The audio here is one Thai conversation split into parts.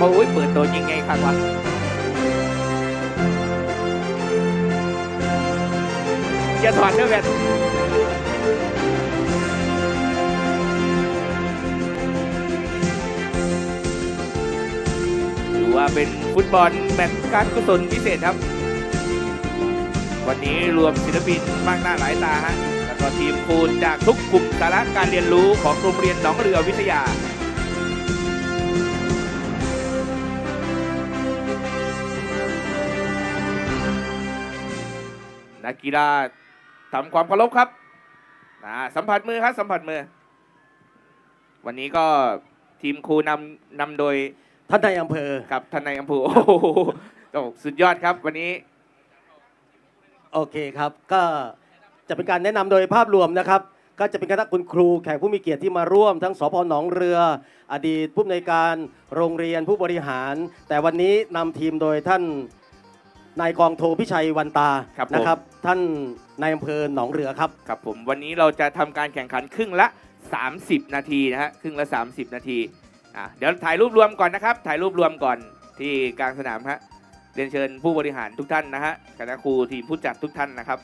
โอ้ยเปิดตัวยิงไงครับวะอย่าถอดเด้อแวนถือว่าเป็นฟุตบอลแมตช์การกุศลพิเศษครับ วันนี้รวมศิลปินมากหน้าหลายตาฮะแล้วก็ทีมครูจากทุกกลุ่มสาระการเรียนรู้ของโรงเรียนหนองเรือวิทยา นักกีฬาทำความเคารพครับอ่าสัมผัสมือครับสัมผัสมือ วันนี้ก็ทีมครูนำนำโดยท่านนายอำเภอครับท่านนายอำเภอโอ้โหโอ้สุดยอดครับ วันนี้ โอเคครับก็จะเป็นการแนะนำโดยภาพรวมนะครับ ก็จะเป็นคณะคุณครูแขกผู้มีเกียรติที่มาร่วม ทั้งสพหนองเรือ อดีตผู้อำนวยการโรงเรียนผู้บริหาร แต่วันนี้นำทีมโดยท่าน นายกองโทพิชัยวันตาครับผม นะครับ ท่านนายอำเภอหนองเรือครับ ครับผมวันนี้เราจะทำการแข่งขันครึ่งละ 30 นาทีนะฮะครึ่งละ 30 นาทีอะเดี๋ยวถ่ายรูปรวมก่อนนะครับ ถ่ายรูปรวมก่อนที่กลางสนามฮะเรียนเชิญผู้บริหารทุกท่านนะฮะคณะครูทีมผู้จัดทุกท่านนะครับ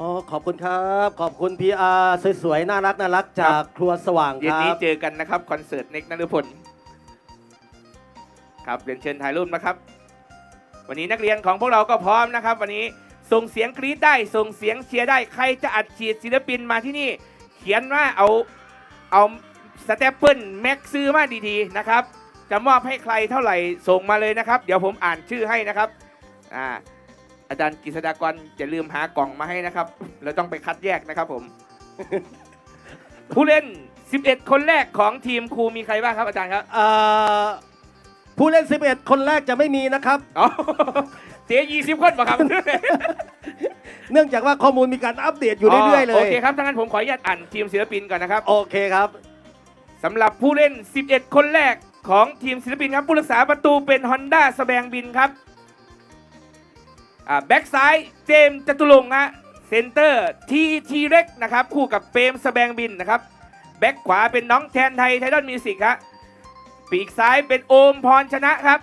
อ๋อ ขอบคุณครับ ขอบคุณพีอาร์สวยๆ น่ารักน่ารักจากครัวสว่างเย็คนรันี้บ เจอกันนะครับคอนเสิร์ตเน็กนฤพล ครับเรียนเชิญถ่ายรูปนะครับ วันนี้นักเรียนของพวกเราก็พร้อมนะครับ วันนี้ส่งเสียงกรี๊ดได้ส่งเสียงเชียร์ได้ใครจะอัดฉีดศิลปินมาที่นี่ เขียนว่าเอาเอาสเตปเปิลแม็กซื้อมาดีๆนะครับจะมอบให้ใครเท่าไหร่ส่งมาเลยนะครับ เดี๋ยวผมอ่านชื่อให้นะครับอ่าอาจารย์กฤษฎากรจะลืมหากล่องมาให้นะครับ เราต้องไปคัดแยกนะครับผม ผู้เล่น 11 คนแรกของทีมครูมีใครบ้างครับอาจารย์ครับ เอ่อ ผู้เล่น 11 คนแรกจะไม่มีนะครับอ๋อเสีย20คนป่ะครับเนื่องจากว่าข้อมูลมีการอัปเดตอยู่เรื่อยๆเลโอย เคครับถ้างั้นผมขออนุญาตอ่านทีมศิลปินก่อนนะครับโอเคครับ สำหรับผู้เล่น 11 คนแรกของทีมศิลปินครับ ผู้รักษาประตูเป็น Honda สแบงบินครับอ่าแบ็กซ้ายเจมส์จตุรงค์ฮะเซนเตอร์ทีทีเร็กนะครับ คู่กับเปรมสแบงบินนะครับ แบ็กขวาเป็นน้องแทนไทยไทดอนมิวสิกครับ ปีกซ้ายเป็นโอมพรชนะครับ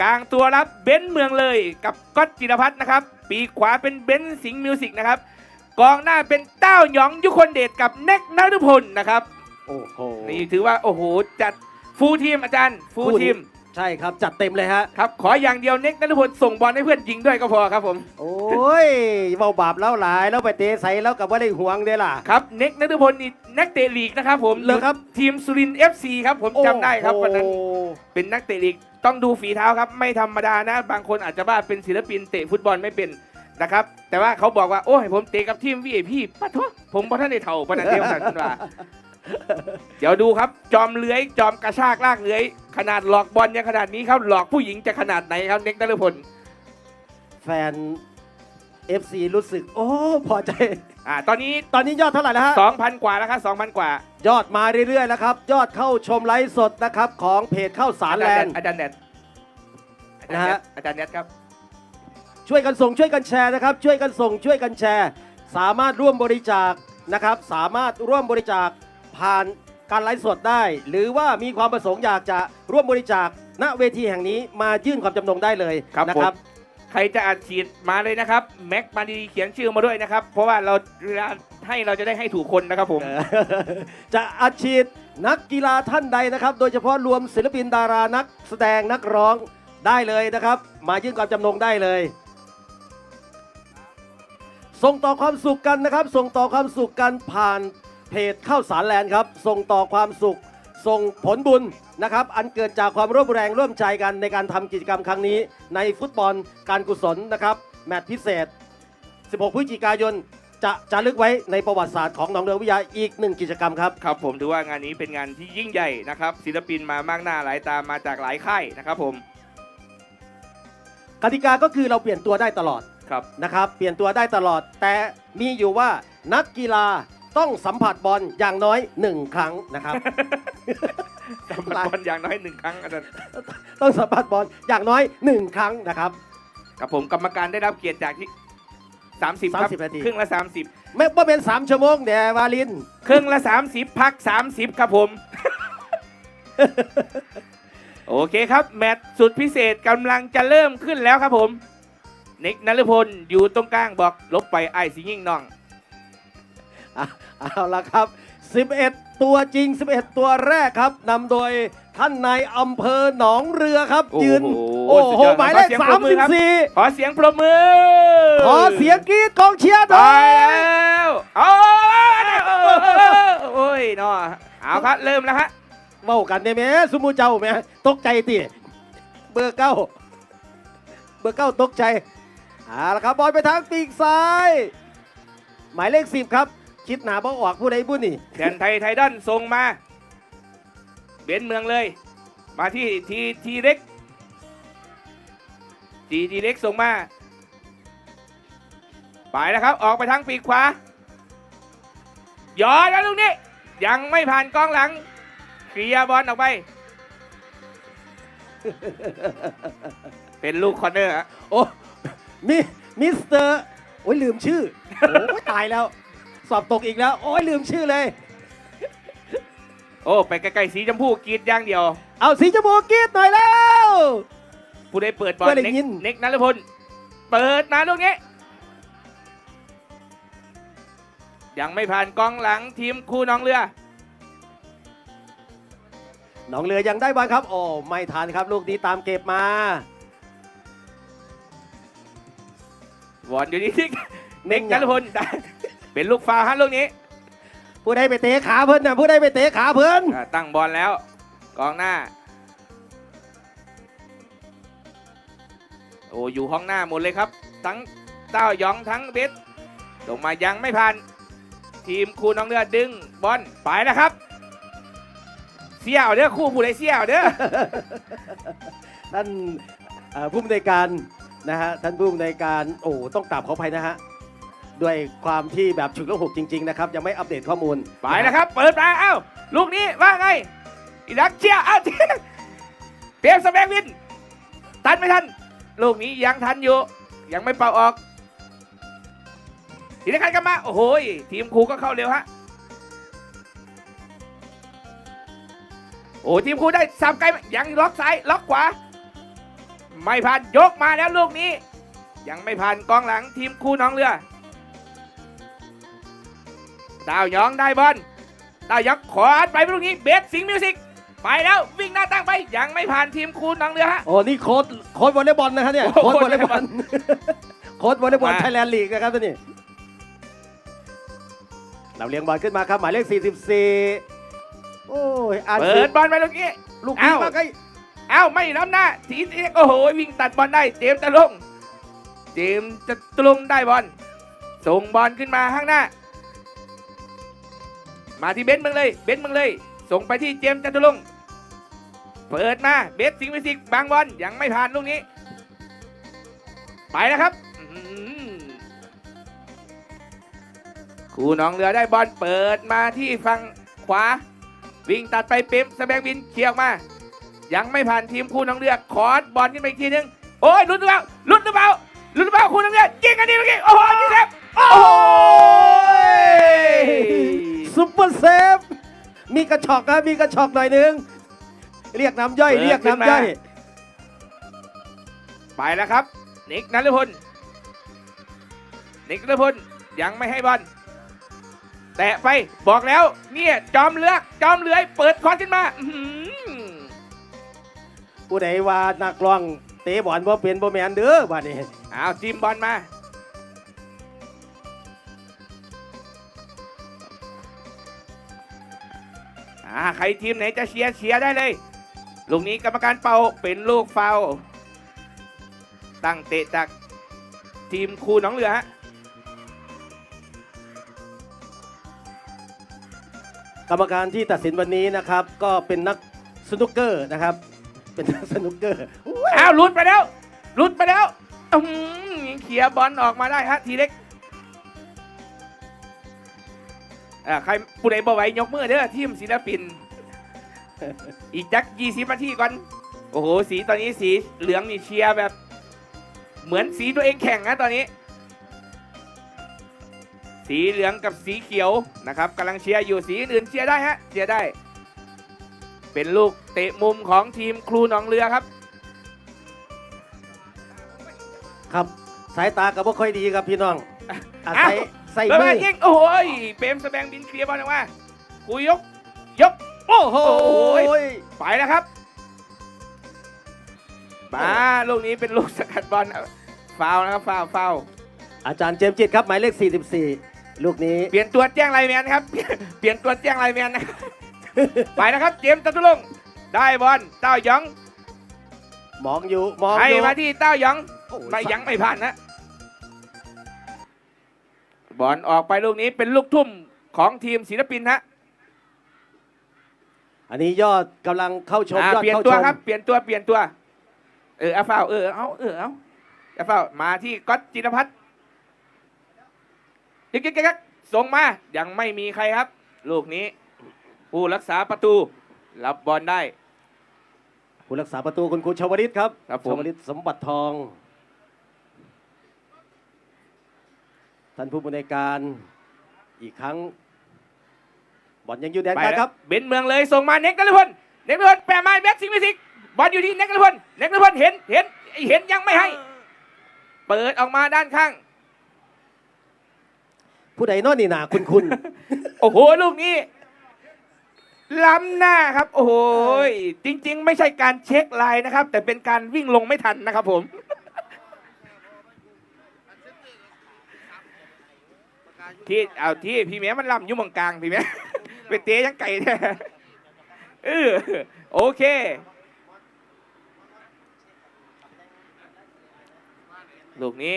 กลางตัวรับเบนซ์เมืองเลยกับก๊อตจิรพัฒน์นะครับ ปีกขวาเป็นเบนซ์สิงห์มิวสิกนะครับกองหน้าเป็นเต้าหยองยุคนเดชกับเน็กนฤพลนะครับ โอ้โห นี่ถือว่า โอ้โห จัดฟูลทีมอาจารย์ ฟูลคู่นี้ทีม ใช่ครับจัดเต็มเลยฮะ ครับ ขออย่างเดียวเน็กนฤพลส่งบอลให้เพื่อนยิงด้วยก็พอครับผม โอ้ยเบาบาปแล้วหลายแล้วไปเตะใส่แล้วกับว่าได้ห่วงเด้ล่ะ ครับเน็กนฤพลนี่นักเตะลีกนะครับผมเหรอครับ ทีมสุรินทร์เอฟซีครับผมจำได้ครับวันนั้นโอ้โหเป็นนักเตะลีกต้องดูฝีเท้าครับ ไม่ธรรมดานะ บางคนอาจจะว่าเป็นศิลปินเตะฟุตบอลไม่เป็นนะครับ แต่ว่าเขาบอกว่าโอ้ยผมเตะกับทีมวีไอพีปะทุผมพอท่านได้เท่าปะนันเดียวกันว่า เดี๋ยวดูครับ จอมเลื้อย จอมกระชากลากเลื้อย ขนาดหลอกบอลยังขนาดนี้ครับ หลอกผู้หญิงจะขนาดไหนครับเน็กนฤพลแฟน FC รู้สึก โอ้ พอใจ อ่า ตอนนี้ ตอนนี้ยอดเท่าไหร่แล้วฮะ2,000 กว่าแล้วครับ2,000 กว่า ยอดมาเรื่อยๆแล้วครับ ยอดเข้าชมไลฟ์สดนะครับ ของเพจเข้าสารแลนด์อาจารย์แดดอาจารย์นะแดฮะดอาจารย์แดดครับ ช่วยกันส่งช่วยกันแชร์นะครับ ช่วยกันส่งช่วยกันแชร์ สามารถร่วมบริจาคนะครับ สามารถร่วมบริจาค ผ่านการไลฟ์สดได้ หรือว่ามีความประสงค์อยากจะร่วมบริจาคณเวทีแห่งนี้มายื่นความจำนงได้เลยครับนะผม ครับใครจะอัดฉีดมาเลยนะครับแม็กมาดีๆเขียนชื่อมาด้วยนะครับ เพราะว่าเราเวลาให้เราจะได้ให้ถูกคนนะครับผม เออจะอัดฉีดนักกีฬาท่านใดนะครับ โดยเฉพาะรวมศิลปินดารานักแสดงนักร้องได้เลยนะครับ มายื่นความจำนงได้เลย ส่งต่อความสุขกันนะครับ ส่งต่อความสุขกันผ่าน เพจข้าวสารแลนด์ครับส่งต่อความสุข ส่งผลบุญนะครับ อันเกิดจากความร่วมแรงร่วมใจกันในการทำกิจกรรมครั้งนี้ ในฟุตบอลการกุศลนะครับแมตช์พิเศษ 16 พฤศจิกายน จะจารึกไว้ในประวัติศาสตร์ของหนองเรือวิทยาอีกหนึ่งกิจกรรมครับ ครับผมถือว่างานนี้เป็นงานที่ยิ่งใหญ่นะครับศิลปินมามากหน้าหลายตามาจากหลายค่ายนะครับผมกติกาก็คือเราเปลี่ยนตัวได้ตลอดครับนะครับ เปลี่ยนตัวได้ตลอดแต่มีอยู่ว่านักกีฬา ต้องสัมผัสบอลอย่างน้อยหนึ่งครั้งนะครับ สัมผัสบอลอย่างน้อยหนึ่งครั้งอาจารย์ต้องสัมผัสบอลอย่างน้อยหนึ่งครั้งนะครับ กับผมกรรมการได้รับเกียรติจากที่ 30ครับ30นาที ครึ่งละ 30 ไม่ว่าเป็น 3 ชั่วโมงเดี๋ยววาลิน ครึ่งละ 30 พัก 30 ครับผม โอเคครับ แมตช์สุดพิเศษกำลังจะเริ่มขึ้นแล้วครับผม นิกนฤพลอยู่ตรงกลางบอกลบไปไอ้ายสิยิ่งน้องอะ เอาละครับ 11 ตัวจริง 11 ตัวแรกครับนำโดยท่านนายอำเภอหนองเรือครับ โอ้โหยืน โอ้สุดโหยอดหมายเลขขอเสียงปรบมือครับ34ขอเสียงปรบมือขอเสียงกรี๊ดกองเชียร์หไปน่อยแล้วเอาโอ้ยเนาะเอาครับเริ่มแล้วฮะเว้ากันได้ไหมสุมูเจ้าไหมตกใจติเบอร์เก้าเบอร์เก้าตกใจเอาละครับบอลไปทางปีกซ้าย หมายเลขสิบครับ คิดหนาบ่ออกผู้ใดผู้นี่แทนไทยไทยดอนส่งมา เบนเมืองเลย มาที่ทีทีเล็กทีทีเล็กส่งมา ไปแล้วครับ ออกไปทางปีกขวาย้อนแล้วลูกนี้ ยังไม่ผ่านกองหลังเคลียร์บอลออกไป เป็นลูกคอร์เนอร์ฮะ โอ้มิมิสเตอร์ โอ้ยลืมชื่อ โอ้ยตายแล้ว สอบตกอีกแล้ว โอ้ยลืมชื่อเลย โอ้ ไปใกล้ๆสีชมพูกรีดอย่างเดียว เอาสีจมูกกรีดหน่อยแล้ว ผู้ได้เปิดบอลเปิดได้เน็กยิน เน็กนัลพล เปิดมาลูกนี้ ยังไม่ผ่านกองหลังทีมคู่น้องเรือหนองเรือยังได้บอลครับ โอ้ไม่ทันครับลูกนี้ตามเก็บมาบอลอยู่ที่เน็กนัลพลได้ เป็นลูกฟาวล์ฮะลูกนี้ผู้ใดไปเตะขาเพิ่นนะผู้ใดไปเตะขาเพิ่นอ่าตั้งบอลแล้ว กองหน้า โอ้อยู่ห้องหน้าหมดเลยครับ ทั้งเต้ายองทั้งเบสลงมายังไม่ผ่าน ทีมคู่น้องเรือดึงบอลไปนะครับ เสี่ยวเด้อคู่ผู้ใดเสี่ยวเด้อ ท่านเอ่อผู้อำนวยการนะฮะท่านผู้อำนวยการโอ้ต้องกราบขออภัยนะฮะ ด้วยความที่แบบฉุกละหุกจริง ๆ นะครับ ยังไม่อัปเดตข้อมูลไปนะครับ เปิดมาเอ้าลูกนี้ว่าไงอีรักเชียร์เอ้าเตรียมสแมงวิน ทันไม่ทัน ลูกนี้ยังทันอยู่ ยังไม่เป่าออกทีนี้กันกันมา โอ้โหยทีมครูก็เข้าเร็วฮะโอ้ทีมครูได้สับไกลยังล็อกซ้ายล็อกขวา ไม่ผ่านยกมาแล้วลูกนี้ ยังไม่ผ่านกองหลังทีมครูน้องเรือ ดาวยองได้บอลดาวยองขออัดไปลูกนี้เบสสิงห์มิวสิกไปแล้ววิ่งหน้าตั้งไปยังไม่ผ่านทีมครูน้องเรือฮะ โอ้นี่โค้ดโค้ดวอลเลย์บอลนะฮะเนี่ยโอ้โค้ดโค้วดอลเลย์บอลโค้ดวอลเลย์บอลมา ไทยแลนด์ลีกนะครับท่านนี่เราเลี้ยงบอลขึ้นมาครับหมายเลข 44 โอ้ยอ่านเปิดบอลไปลูกนี้ ลูกนี้เอ้า มาใกล้เอ้าไม่ล้ำหน้าทีทีโอ้โหวิ่งตัดบอลได้เจมส์จะลงเจมส์จะตรงได้บอลส่งบอลขึ้นมาข้างหน้า มาที่เบนซ์มึงเลย เบนซ์มึงเลย ส่งไปที่เจมส์จตุรงค์เปิดมา เบสสิงห์มิสิกบางบอลยังไม่ผ่านลูกนี้ ไปแล้วครับครูน้องเรือได้บอลเปิดมาที่ฝั่งขวา วิ่งตัดไปเป๊มสแบงบินเคลียออกมา ยังไม่ผ่านทีมคู่น้องเรือขอบอลขึ้นไปอีกทีนึงโอ้ยลุดหรือเปล่าลุดหรือเปล่าลุดหรือเปล่าคู่น้องเรือยิงกันดีเมื่อกี้โอ้โหยิงแซฟโอ้ย ซุปเปอร์เซฟ มีกระชอกครับมีกระชอกหน่อยหนึง เรียกน้ำย่อย เรียกน้ำย่อย ไปแล้วครับ นิกนัลพล นิกนัลพลยังไม่ให้บอล แตะไปบอกแล้ว เนี่ย จอมเลือก จอมเลื้อย เปิดคอนขึ้นมาอื้อหือผู้ใดว่านักร้อง เตะบอลบ่เป็นบ่แมนเด้อบ้านนี้เอาจิมบอลมา อ่าใครทีมไหนจะเชียร์เชียร์ได้เลย ลูกนี้กรรมการเป่าเป็นลูกฟาวล์ตั้งเตะจากทีมคูหน้องเรือฮะกรรมการที่ตัดสินวันนี้นะครับ ก็เป็นนักสนุกเกอร์นะครับ เป็นนักสนุกเกอร์อุ๊ยอ้าวหลุดไปแล้วหลุดไปแล้วอื้อหือยังเขียร์บอลออกมาได้ฮะทีเล็ก อ่าใครผู้ใดบ่ไหวยกมือเด้อทีมศิลปิน อีกจักยี่สิบนาทีก่อน โอ้โห สีตอนนี้สีเหลืองนี่เชียร์แบบ เหมือนสีตัวเองแข่งนะตอนนี้ สีเหลืองกับสีเขียวนะครับกำลังเชียร์อยู่สีอื่นๆเชียร์ได้ฮะเชียร์ได้ เป็นลูกเตะมุมของทีมครูหนองเรือครับ ครับ สายตาก็บ่ค่อยดีครับพี่น้องอาศัย ใส่แล้วมืมาอ ยิงโอ้โหยเปรมสแบงบินเคลียร์บอลออกมาคุยยก ยก โอ้โห โอ้ย ไปแล้วครับ มาลูกนี้เป็นลูกสกัดบอลฟาวล์นะครับฟาวล์ฟาวล์อาจารย์เจมส์จิตครับหมายเลข 44 ลูกนี้ เปลี่ยนตัวแจ้งไลน์แมนครับ เปลี่ยนตัวแจ้งไลน์แมนนะครับ ไปนะครับ เจมส์จตุรงค์ได้บอลเต้าหยองมองอยู่ มองให้อยู่มาที่เต้าหยองโอ้ไม่ยังไม่ผ่านนะ บอลออกไปลูกนี้เป็นลูกทุ่มของทีมศิลปินฮะอันนี้ยอดกำลังเข้าชมอ่ายอดเปลี่ยนเข้าตัวชมครับเปลี่ยนตัวเปลี่ยนตัว เออเอาเฝ้าเออเอาเออเอาเอาเฝ้ามาที่ก๊อตจินพัฒน์ยิกยิกยิกยิกส่งมา ยังไม่มีใครครับ ลูกนี้ ผู้รักษาประตู รับบอลได้ ผู้รักษาประตูคุณครูชวลิตครับครับผม ชวลิตสมบัติทอง ท่านผู้บริการอีกครั้งบอลยังอยู่แดนไปกลางแล้วครับ เบนเมืองเลยส่งมาเน็กนัลพลเน็กนัลพลแปะมาแบ็กซิงมิสิกบอลอยู่ที่เน็กนัลพลเน็กนัลพลเห็นเห็นเห็นยังไม่ให้ เปิดออกมาด้านข้าง ผู้ใดนอนนี่นาคุณคุณโอ้โหลูกนี้ล้ำหน้าครับ โอ้โหยจริง ๆ ไม่ใช่การเช็คไลน์นะครับ แต่เป็นการวิ่งลงไม่ทันนะครับผม ที่เอาที่พี่เมียมันล้ำอยู่เมืองกลางพี่เมียไปเตะยังไก่แท้เออโอเค ลูกนี้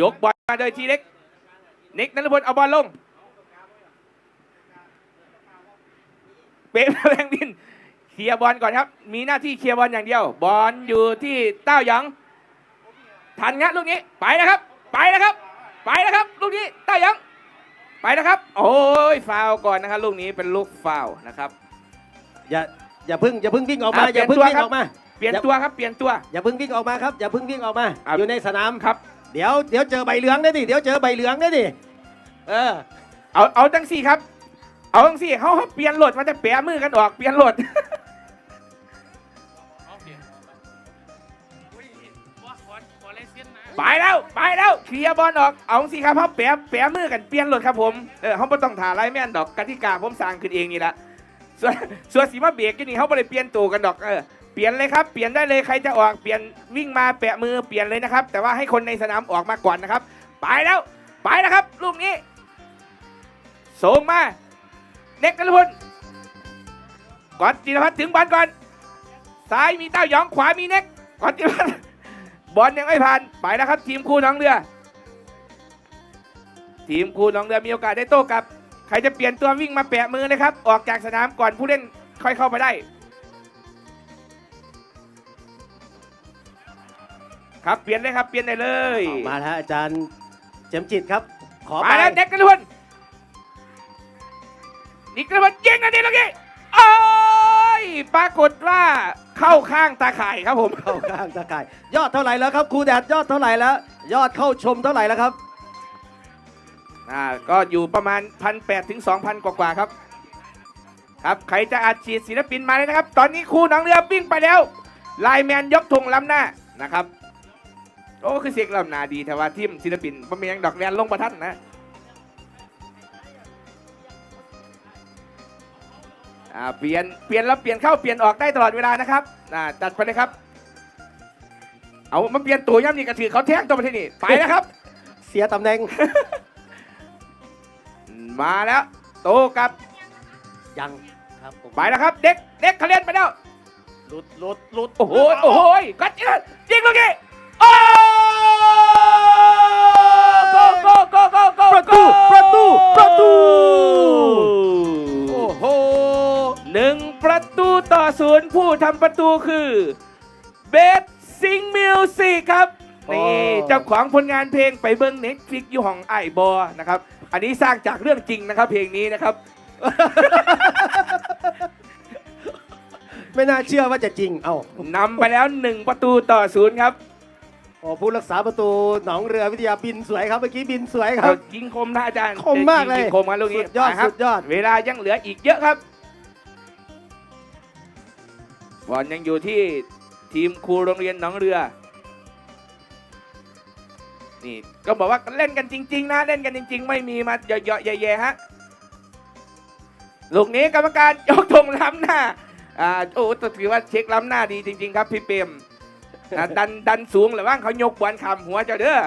ยกบอลมาโดยทีเล็ก นิกนันทพลเอาบอลลง เป๊ะแรงบินเคลียร์บอลก่อนครับ มีหน้าที่เคลียร์บอลอย่างเดียว บอลอยู่ที่เต้าหยองทันงะลูกนี้ ไปนะครับ ไปนะครับ ไปนะครับ ลูกนี้เต้าหยองไปนะครับ โอ้ยฟาวล์ก่อนนะครับลูกนี้เป็นลูกฟาวล์นะครับอย่าอย่าเพึ่งอย่าเพึ่งวิ่งออกมาอะอย่าเพึ่งเปลี่ยนตัววิ่งออกมา เปลี่ยนตัวครับเปลี่ยนตัว อย่าเพึ่งวิ่งออกมาครับอย่าเพึ่งวิ่งออกมาอะอยู่ในสนามครับ เดี๋ยวเดี๋ยวเจอใบเหลืองได้ดิเดี๋ยวเจอใบเหลืองได้ดิเออเอาเอาจังสี่ครับ เอาจังสี่เขาเปลี่ยนโหลดมันจะแปะมือกันออกเปลี่ยนโหลด ไปแล้วไปแล้วเคลียร์บอลออกเอาสิครับเขาแปะแปะมือกันเปลี่ยนโหลดครับผมเออเขาไม่ต้องถ่าไรแม่นดอกกติกาผมสร้างขึ้นเองนี่ละส่วนส่วนสีมาเบรกกันนี่เขาไม่ได้เปลี่ยนตัวกันดอกเออเปลี่ยนเลยครับเปลี่ยนได้เลยใครจะออกเปลี่ยนวิ่งมาแปะมือเปลี่ยนเลยนะครับ แต่ว่าให้คนในสนามออกมาก่อนนะครับ ไปแล้วไปแล้วครับลูกนี้ส่งมาเน็กกันทุนก่อนจิรพัฒน์ถึงบอลก่อนซ้ายมีเต้าหยองขวามีเน็กก่อนจิรพัฒน์ บอลยังไม่ผ่านไปแล้วครับ ทีมคู่น้องเรือ ทีมคู่น้องเรือมีโอกาสได้โต้กลับ ใครจะเปลี่ยนตัววิ่งมาแปะมือนะครับ ออกจากสนามก่อนผู้เล่นค่อยเข้ามาได้ครับเปลี่ยนเลยครับเปลี่ยนได้เลยมาแล้วอาจารย์เจมส์จิตครับ ขอมาไปแล้วเน็กกันทุนนิกกันทุนยิงกันดีลูกนี้โอ้ยปรากฏว่า เข้าข้างตาข่ายครับผม เข้าข้างตะข่ายยอดเท่าไหร่แล้วครับครูแดดยอดเท่าไหร่แล้ว ยอดเข้าชมเท่าไหร่แล้วครับ อ่าก็อยู่ประมาณพันแปดถึงสองพันกว่าๆครับ ครับ ใครจะอัดฉีดศิลปินมาเลยนะครับ ตอนนี้ครูหน้องเรือปิ้งไปแล้ว ไลน์แมนยกธงล้ำหน้านะครับ โอ้คือเสียงลำหนาดีแต่ว่าทีมศิลปินมันมียังดอกแรนลงประทัดนะ อ่าเปลี่ยนเปลี่ยนแล้วเปลี่ยนเข้าเปลี่ยนออกได้ตลอดเวลานะครับอ่าจัดไปเลยครับ เอามาเปลี่ยนตัวย่ำนี่กระถือเขาแท่งตัวประเทศนี่ไปแล้วครับ เสียตำแหน่ง มาแล้วโตกับ ยังครับผมไปแล้วครับ เด็กเด็กเขาเล่นไปแล้ว หลุดหลุดหลุดโอ้โหโอ้โหกัดยิงยิงลูกนี้โอ้โกโกโกโกโกประตูประตูประตู ตูต่อศูนย์ผู้ทำประตูคือเบสซิงมิวสิกครับ นี่เจ้าของผลงานเพลงไปเบิ้งเน็ตฟิกอยู่ของไอบอนะครับ อันนี้สร้างจากเรื่องจริงนะครับเพลงนี้นะครับ ไม่น่าเชื่อว่าจะจริง เอ้านำไปแล้วหนึ่งประตูต่อศูนย์ครับโอ้ผู้รักษาประตูหนองเรือวิทยาบินสวยครับเมื่อกี้บินสวยคเอารับ ยิงคมนะอาจารย์คมมากเลยยิงคมกันลูกนี้สุดยอดไปครับสุดยอด เวลายังเหลืออีกเยอะครับ บอลยังอยู่ที่ทีมครูโรงเรียนหนองเรือ นี่ก็บอกว่าเล่นกันจริง ๆ นะ เล่นกันจริง ๆ ไม่มีมาเยาะๆแย่ๆฮะลูกนี้กรรมการยกธงล้ำหน้าอ่าโอ้ถือว่าเช็คล้ำหน้าดีจริง ๆ ครับพี่เปมดันดันสูงหรือว่าเขายกบอลคำหัวเจ้าเด้อ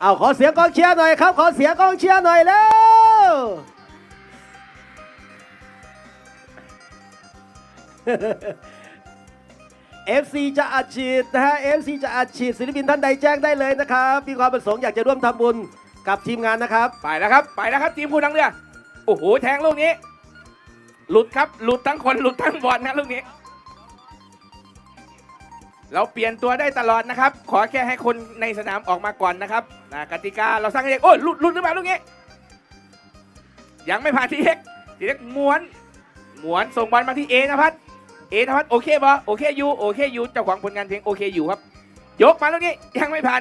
เอาขอเสียงกองเชียร์หน่อยครับ ขอเสียงกองเชียร์หน่อยแล้ว FC จะอัดฉีดนะฮะ FC จะอัดฉีดศิลปินท่านใดแจ้งได้เลยนะครับ มีความประสงค์อยากจะร่วมทำบุญกับทีมงานนะครับ ไปแล้วครับ ไปแล้วครับทีมผู้ทั้งเรือ โอ้โห แทงลูกนี้ หลุดครับ หลุดทั้งคน หลุดทั้งบอลนะลูกนี้ เราเปลี่ยนตัวได้ตลอดนะครับ ขอแค่ให้คนในสนามออกมาก่อนนะครับนะกติกาเราสร้างให้เด็กโอ้ยหลุดหลุดหรือเปล่าลูกนี้ ยังไม่ผ่านทีเล็กทีเล็กม้วน ม้วนส่งบอลมาที่เอนภัทร เอธวัฒน์โอเคปะโอเคยูโอเคยูเจ้าของผลงานเพลงโอเคอยู่ครับ ยกมาลูกนี้ยังไม่ผ่าน